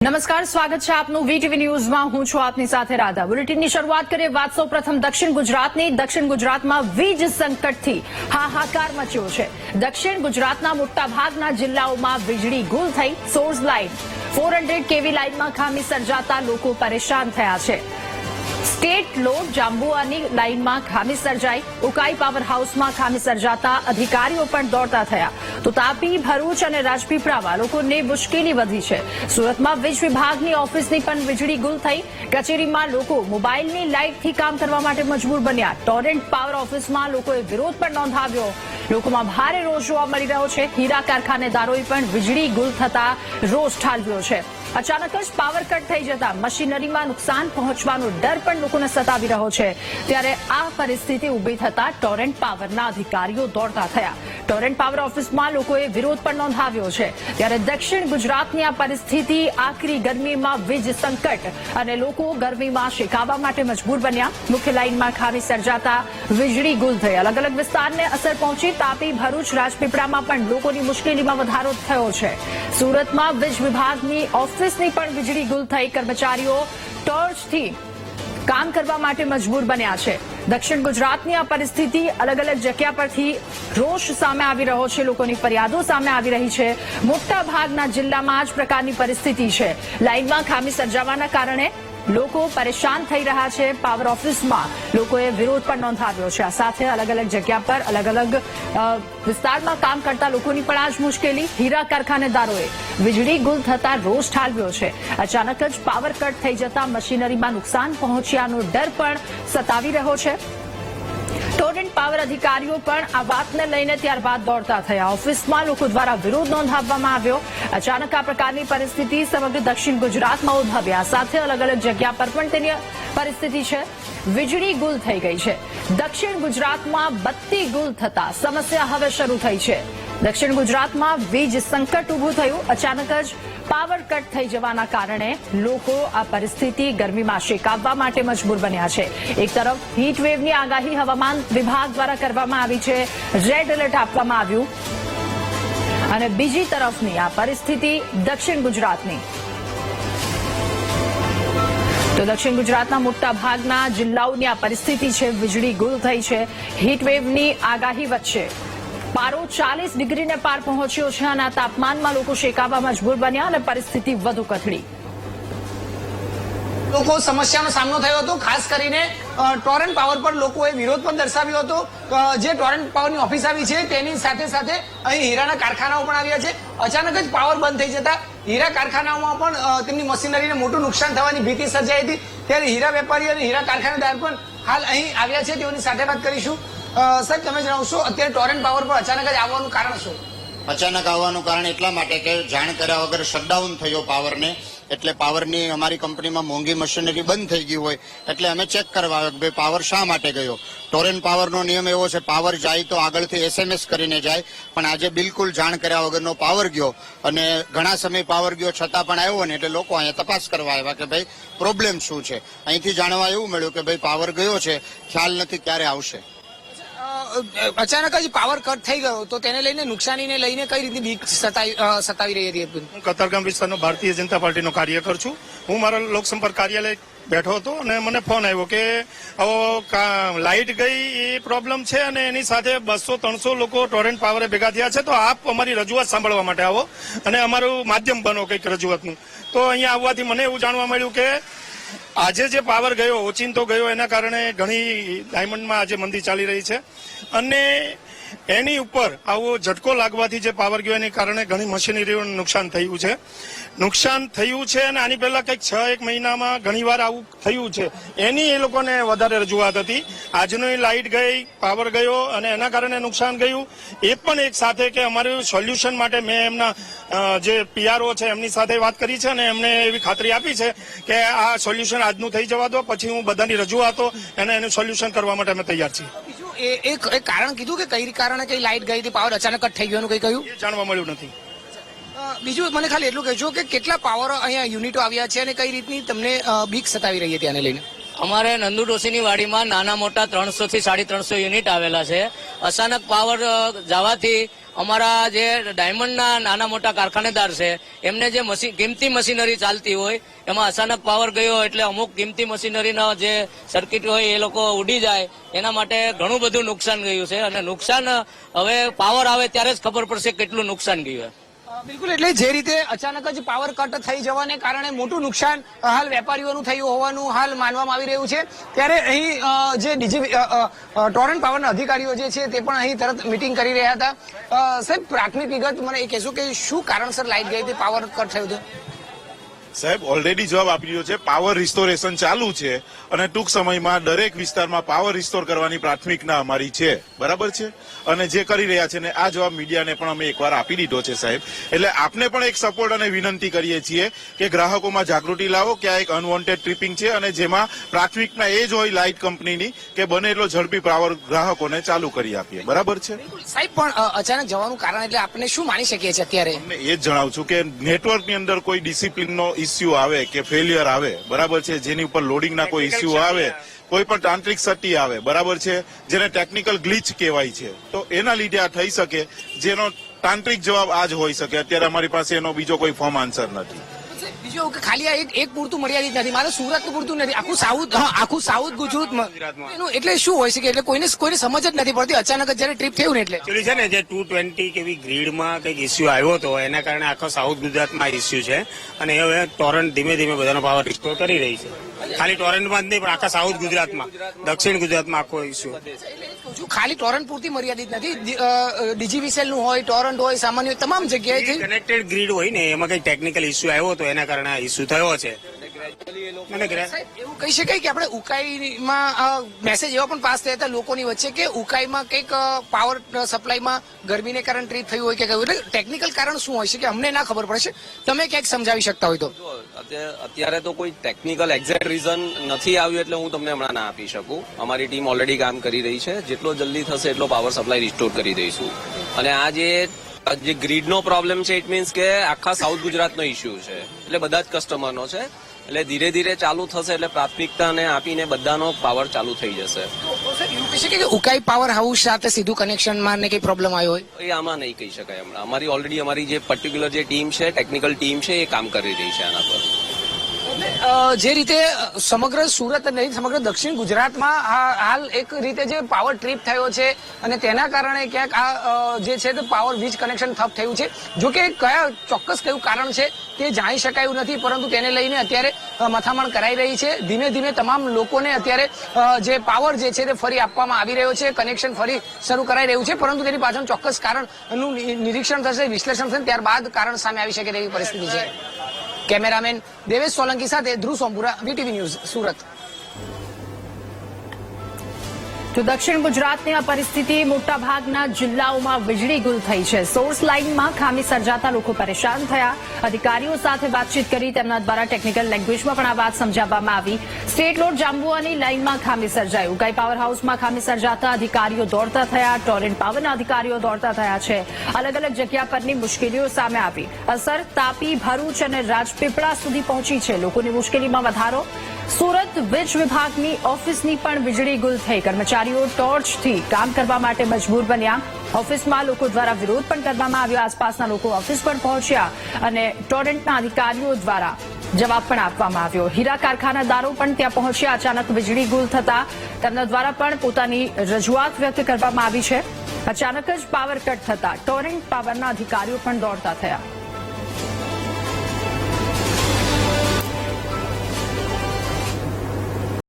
નમસ્કાર, સ્વાગત છે આપનું વીટીવી ન્યૂઝમાં. હું છું આપની સાથે રાધા. બુલેટિનની શરૂઆત કરીએ વાત સૌ પ્રથમ દક્ષિણ ગુજરાતની. દક્ષિણ ગુજરાતમાં વીજ સંકટથી હાહાકાર મચ્યો છે. દક્ષિણ ગુજરાતના મોટાભાગના જિલ્લાઓમાં વીજળી ગુલ થઈ. સોર્સ લાઇન, ફોર હંડ્રેડ કેવી લાઇનમાં ખામી સર્જાતા લોકો પરેશાન થયા છે. સ્ટેટ લોડ જાંબુઆની લાઇનમાં ખામી સર્જાઈ. ઉકાઈ પાવર હાઉસમાં ખામી સર્જાતા અધિકારીઓ પણ દોડતા થયા. તો તાપી, ભરૂચ અને રાજપીપળામાં લોકોને મુશ્કેલી વધી છે. સુરતમાં વીજ વિભાગની ઓફિસની પણ વીજળી ગુલ થઈ. કચેરીમાં લોકો મોબાઈલની લાઇટથી કામ કરવા માટે મજબૂર બન્યા. ટોરેન્ટ પાવર ઓફિસમાં લોકોએ વિરોધ પણ નોંધાવ્યો. લોકોમાં ભારે રોષ જોવા મળી રહ્યો છે. હીરા કારખાનેદારોએ પણ વીજળી ગુલ થતા રોષ ઠાલવ્યો છે. અચાનક જ પાવર કટ થઈ જતા મશીનરીમાં નુકસાન પહોંચવાનો ડર પણ લોકોને સતાવી રહ્યો છે. ત્યારે આ પરિસ્થિતિ ઊભી થતા ટોરેન્ટ પાવરના અધિકારીઓ દોડતા થયા. ટોરેન્ટ પાવર ઓફિસમાં લોકોએ વિરોધ પણ નોંધાવ્યો છે. ત્યારે દક્ષિણ ગુજરાતની આ પરિસ્થિતિ આકરી ગરમીમાં વીજ સંકટ અને લોકો ગરમીમાં શેકાવા માટે મજબૂર બન્યા. મુખ્ય લાઇનમાં ખામી સર્જાતા વીજળી ગુલ થઈ. અલગ અલગ વિસ્તારને અસર પહોંચી તાપી ભરૂચ રાજપીપળામાં પણ લોકોની મુશ્કેલીમાં વધારો થયો છે. સુરતમાં વીજ વિભાગની ઓફિસની પણ વીજળી ગુલ થઈ. કર્મચારીઓ ટોર્ચથી કામ કરવા માટે મજબૂર બન્યા છે. દક્ષિણ ગુજરાતની આ પરિસ્થિતિ અલગ અલગ જગ્યા પરથી રોષ સામે આવી રહ્યો છે. લોકોની ફરિયાદો સામે આવી રહી છે. મોટા ભાગના જિલ્લામાં આ જ પ્રકારની પરિસ્થિતિ છે. લાઇનમાં ખામી સર્જાવાના કારણે લોકો પરેશાન થઈ રહ્યા છે પાવર ઓફિસમાં લોકોએ વિરોધ પણ નોંધાવ્યો છે. આ સાથે અલગ અલગ જગ્યા પર અલગ અલગ વિસ્તારમાં કામ કરતા લોકોની પણ આ જ મુશ્કેલી. હીરા કારખાનેદારોએ વીજળી ગુલ થતા રોષ ઠાલવ્યો છે. અચાનક જ પાવર કટ થઈ જતા મશીનરીમાં નુકસાન પહોંચ્યાનો ડર પણ સતાવી રહ્યો છે. ટોરેન્ટ પાવર અધિકારીઓ પણ આ વાતને લઈને ત્યારબાદ દોડતા થયા. ઓફિસમાં લોકો દ્વારા વિરોધ નોંધાવવામાં આવ્યો. અચાનક આ પ્રકારની પરિસ્થિતિ સમગ્ર દક્ષિણ ગુજરાતમાં ઉદ્ભવ્યા સાથે અલગ અલગ જગ્યા પર પણ તેની પરિસ્થિતિ છે. વીજળી ગુલ થઈ ગઈ છે. દક્ષિણ ગુજરાતમાં બત્તી ગુલ થતા સમસ્યા હવે શરૂ થઈ છે. દક્ષિણ ગુજરાતમાં વીજ સંકટ ઊભું થયું. અચાનક જ પાવર કટ થઈ જવાના કારણે લોકો આ પરિસ્થિતિ ગરમીમાં શેકાવવા માટે મજબૂર બન્યા છે. એક તરફ હીટ વેવની આગાહી હવામાન વિભાગ દ્વારા કરવામાં આવી છે. રેડ એલર્ટ આપવામાં આવ્યું. અને બીજી તરફની આ પરિસ્થિતિ દક્ષિણ ગુજરાતની. તો દક્ષિણ ગુજરાતના મોટા ભાગના જિલ્લાઓની આ પરિસ્થિતિ છે. વીજળી ગુલ થઈ છે. હીટવેવની આગાહી વચ્ચે પારો ચાલીસ ડિગ્રીને પાર પહોંચ્યો છે અને તાપમાનમાં લોકો શેકાવા મજબૂર બન્યા અને પરિસ્થિતિ વધુ કથળી. લોકો સમસ્યાનો સામનો થયો હતો, ખાસ કરીને ટોરેન્ટ પાવર પર લોકોએ વિરોધ પણ દર્શાવ્યો હતો. જે ટોરેન્ટ પાવરની ઓફિસ આવી છે, તેની સાથે સાથે અહીં હીરાના કારખાનાઓ પણ આવ્યા છે. અચાનક જ પાવર બંધ થઈ જતા હીરા કારખાનાઓમાં પણ તેમની મશીનરીને મોટું નુકસાન થવાની ભીતિ સર્જાઈ હતી. ત્યારે હીરા વેપારી અને હીરા કારખાનેદાર પણ હાલ અહીં આવ્યા છે. તેઓની સાથે વાત કરીશું. સાહેબ, તમે જણાવશો અત્યારે ટોરેન્ટ પાવર પર અચાનક જ આવવાનું કારણ શું? અચાનક આવવાનું કારણ એટલા માટે કે જાણ કર્યા વગર શટડાઉન થયો પાવરને એટલે પાવરની અમારી કંપનીમાં મોંઘી મશીનરી બંધ થઈ ગઈ હોય, એટલે અમે ચેક કરવા આવ્યા કે ભાઈ પાવર શા માટે ગયો? ટોરેન્ટ પાવરનો નિયમ એવો છે પાવર જાય તો આગળથી એસએમએસ કરીને જાય, પણ આજે બિલકુલ જાણ કર્યા વગરનો પાવર ગયો. અને ઘણા સમય પાવર ગયો છતાં પણ આવ્યો ને એટલે લોકો અહીંયા તપાસ કરવા આવ્યા કે ભાઈ પ્રોબ્લેમ શું છે? અહીંથી જાણવા એવું મળ્યું કે ભાઈ પાવર ગયો છે, ખ્યાલ નથી ક્યારે આવશે. અચાનક જ પાવર કટ થઈ ગયો તો તેને લઈને નુકસાનીને લઈને કઈ રીતની બીક સતાવી સતાવી રહી હતી હું કતારગામ વિસ્તારનો ભારતીય જનતા પાર્ટીનો કાર્યકર છું. હું મારા લોકસંપર્ક કાર્યાલય બેઠો હતો અને મને ફોન આવ્યો કે આવો લાઇટ ગઈ એ પ્રોબ્લેમ છે અને એની સાથે બસો ત્રણસો લોકો ટોરેન્ટ પાવરે ભેગા થયા છે તો આપ અમારી રજૂઆત સાંભળવા માટે આવો અને અમારું માધ્યમ બનો કંઈક રજૂઆતનું. તો અહીંયા આવવાથી મને એવું જાણવા મળ્યું કે આજે જે પાવર ગયો, ઓચિંતો ગયો, એના કારણે ઘણી ડાયમંડમાં આજે મંદી ચાલી રહી છે. અને એની ઉપર આવો ઝટકો લાગવાથી જે પાવર ગયો એની કારણે ઘણી મશીનરીઓને નુકસાન થયું છે. નુકસાન થયું છે અને આની પહેલા કંઈક છ એક મહિનામાં ઘણીવાર આવું થયું છે. એની એ લોકોને વધારે રજૂઆત હતી. આજની લાઇટ ગઈ પાવર ગયો અને એના કારણે નુકસાન ગયું. એ પણ એક સાથે કે અમારું સોલ્યુશન માટે મેં એમના જે પીઆરઓ છે એમની સાથે વાત કરી છે અને એમને એવી ખાતરી આપી છે કે આ સોલ્યુશન આજનું થઈ જવા દો, પછી હું બધાની રજૂઆતો અને એનું સોલ્યુશન કરવા માટે અમે તૈયાર છીએ. એ એક એક કારણ કીધું કે કઈ કારણે કઈ લાઇટ ગઈ હતી પાવર અચાનક જ થઈ ગયું કઈ કહ્યું? એ જાણવા મળ્યું નથી. બીજું મને ખાલી એટલું કહેજો કે કેટલા પાવર અહીંયા યુનિટો આવ્યા છે અને કઈ રીતની તમને બીક સતાવી રહી હતી આને લઈને? અમારે નંદુ ડોશીની વાડીમાં નાના મોટા ત્રણસો થી સાડી ત્રણસો યુનિટ આવેલા છે. અચાનક પાવર જવાથી અમારા જે ડાયમંડના નાના મોટા કારખાનેદાર છે, એમને જે મશીન કિંમતી મશીનરી ચાલતી હોય, એમાં અચાનક પાવર ગયો એટલે અમુક કિંમતી મશીનરીના જે સર્કિટ હોય એ લોકો ઉડી જાય, એના માટે ઘણું બધું નુકસાન ગયું છે. અને નુકસાન હવે પાવર આવે ત્યારે જ ખબર પડશે કેટલું નુકસાન ગયું બિલકુલ, એટલે જે રીતે અચાનક જ પાવર કટ થઈ જવાને કારણે મોટું નુકસાન હાલ વેપારીઓનું થયું હોવાનું હાલ માનવામાં આવી રહ્યું છે. ત્યારે અહીં જે ડીજી ટોરન્ટ પાવરના અધિકારીઓ જે છે તે પણ અહીં તરત મિટિંગ કરી રહ્યા હતા. સાહેબ, પ્રાથમિક વિગત મને એ કહેશો કે શું કારણસર લાઈટ ગઈ હતી પાવર કટ થયું હતું? સાહેબ ઓલરેડી જવાબ આપી દીધો છે પાવર રિસ્ટોરેશન ચાલુ છે અને ટૂંક સમયમાં દરેક વિસ્તારમાં પાવર રિસ્ટોર કરવાની પ્રાથમિકતા અમારી છે. બરાબર છે? અને જે કરી રહ્યા છે ને આ જવાબ મીડિયાને પણ અમે એકવાર આપી દીધો છે સાહેબ. એટલે આપને પણ એક સપોર્ટ અને વિનંતી કરીએ છીએ કે ગ્રાહકોમાં જાગૃતિ લાવો કે આ એક અનવોન્ટેડ ટ્રીપિંગ છે અને જેમાં પ્રાથમિકતા એ જ હોય લાઇટ કંપનીની કે બને એટલો ઝડપી પાવર ગ્રાહકોને ચાલુ કરી આપીએ. બરાબર છે? સાહેબ પણ અચાનક જવાનું કારણ એટલે આપણે શું માની શકીએ છીએ અત્યારે? એ જ જણાવું છું કે નેટવર્કની અંદર કોઈ ડિસિપ્લિનનો ઇસ્યુ આવે કે ફેલિયર આવે બરાબર છે? જેની ઉપર લોડિંગના કોઈ ઇસ્યુ આવે કોઈ પણ તાંત્રિક સટ્ટી આવે બરાબર છે? જેને ટેકનિકલ ગ્લિચ કહેવાય છે. તો એના લીધે આ થઈ શકે જેનો તાંત્રિક જવાબ આ જ હોઈ શકે. અત્યારે અમારી પાસે એનો બીજો કોઈ ફોર્મ આન્સર નથી. બીજું કે ખાલી આ એક એક પૂરતું મર્યાદિત નથી. મારે સુરત પૂરતું નથી. આખું સાઉથ આખું સાઉથ ગુજરાત એનું એટલે શું હોય છે કે એટલે કોઈને કોઈને સમજ જ નથી પડતી. અચાનક જયારે ટ્રીપ થયું ને એટલે. છે ને જે ટુ ટ્વેન્ટી કેવી ગ્રીડમાં કંઈક ઇસ્યુ આવ્યો હતો એના કારણે આખો સાઉથ ગુજરાતમાં ઇસ્યુ છે. અને હવે ટોરન્ટ ધીમે ધીમે બધાનો પાવર રિસ્ટોર કરી રહી છે. ખાલી ટોરન્ટમાં જ નહીં પણ આખા સાઉથ ગુજરાતમાં દક્ષિણ ગુજરાતમાં આખો ઇસ્યુ ખાલી ટોરન્ટ પૂરતી મર્યાદિત નથી. ડીજીવીસેલનું હોય ટોરન્ટ હોય, સામાન્ય તમામ જગ્યાએ કનેક્ટેડ ગ્રીડ હોય ને, એમાં કઈ ટેકનિકલ ઇસ્યુ આવ્યો હતો એના કારણે આ ઇસ્યુ થયો છે. એવું કહી શકાય કે આપણે ઉકાઈમાં મેસેજ એવા પણ પાસ થયા હતા લોકોની વચ્ચે કે ઉકાઈમાં કંઈક પાવર સપ્લાયમાં ગરમીને કારણે ટ્રીપ થયું હોય કે કયું? એટલે ટેકનિકલ કારણ શું હોય છે કે અમને ના ખબર પડશે તમે ક્યાંક સમજાવી શકતા હોય તો. અત્યારે અત્યારે તો કોઈ ટેકનિકલ એક્ઝેક્ટ રીઝન નથી આવ્યું એટલે હું તમને હમણાં ના આપી શકું. અમારી ટીમ ઓલરેડી કામ કરી રહી છે. જેટલો જલ્દી થશે એટલો પાવર સપ્લાય રિસ્ટોર કરી દઈશું. અને આ જે જે ગ્રીડનો પ્રોબ્લેમ છે ઇટ મીન્સ કે આખા સાઉથ ગુજરાતનો ઇસ્યુ છે. એટલે બધા જ કસ્ટમરનો છે. એટલે ધીરે ધીરે ચાલુ થશે એટલે પ્રાથમિકતાને આપીને બધાનો પાવર ચાલુ થઈ જશે. કે ઉકાઈ પાવર હાઉસ સાથે સીધું કનેક્શનમાં ને કઈ પ્રોબ્લેમ આવ્યો હોય? એ આમાં નહીં કહી શકાય હમણાં. અમારી ઓલરેડી અમારી જે પર્ટિક્યુલર જે ટીમ છે ટેકનિકલ ટીમ છે એ કામ કરી રહી છે આના પર. જે રીતે સમગ્ર સુરત અને સમગ્ર દક્ષિણ ગુજરાતમાં હાલ એક રીતે જે પાવર ટ્રીપ થયો છે અને તેના કારણે ક્યાંક આ જે છે તે પાવર વીજ કનેક્શન ઠપ થયું છે. જો કે કયા ચોક્કસ કયું કારણ છે તે જાણી શકાયું નથી, પરંતુ તેને લઈને અત્યારે મથામણ કરાઈ રહી છે. ધીમે ધીમે તમામ લોકોને અત્યારે જે પાવર જે છે તે ફરી આપવામાં આવી રહ્યો છે કનેક્શન ફરી શરૂ કરાઈ રહ્યું છે, પરંતુ તેની પાછળ ચોક્કસ કારણનું નિરીક્ષણ થશે, વિશ્લેષણ થશે, ત્યારબાદ કારણ સામે આવી શકે તેવી પરિસ્થિતિ છે. કેમેરામેન દેવેશ સોલંકી સાથે ધ્રુવ સોમપુરા વીટીવી ન્યૂઝ સુરત. તો દક્ષિણ ગુજરાતની આ પરિસ્થિતિ મોટાભાગના જિલ્લાઓમાં વીજળી ગુલ થઈ છે. સોર્સ લાઇનમાં ખામી સર્જાતા લોકો પરેશાન થયા. અધિકારીઓ સાથે વાતચીત કરી તેમના દ્વારા ટેકનિકલ લેંગ્વેજમાં પણ આ વાત સમજાવવામાં આવી. સ્ટેટ રોડ જાંબુઆની લાઇનમાં ખામી સર્જાયું. ગઈ પાવર હાઉસમાં ખામી સર્જાતા અધિકારીઓ દોડતા થયા. ટોરેન્ટ પાવરના અધિકારીઓ દોડતા થયા છે. અલગ અલગ જગ્યા પરની મુશ્કેલીઓ સામે આવી. અસર તાપી, ભરૂચ અને રાજપીપળા સુધી પહોંચી છે. લોકોની મુશ્કેલીમાં વધારો. સુરત વીજ વિભાગની ઓફિસની પણ વીજળી ગુલ થઈ કર્મચારીઓ ટોર્ચથી કામ કરવા માટે મજબૂર બન્યા. ઓફિસમાં લોકો દ્વારા વિરોધ પણ કરવામાં આવ્યો. આસપાસના લોકો ઓફિસ પર પહોંચ્યા અને ટોરેન્ટના અધિકારીઓ દ્વારા જવાબ પણ આપવામાં આવ્યો. હીરા કારખાનાદારો પણ ત્યાં પહોંચ્યા. અચાનક વીજળી ગુલ થતા તેમના દ્વારા પણ પોતાની રજૂઆત વ્યક્ત કરવામાં આવી છે. અચાનક જ પાવર કટ થતા ટોરેન્ટ પાવરના અધિકારીઓ પણ દોડતા થયા.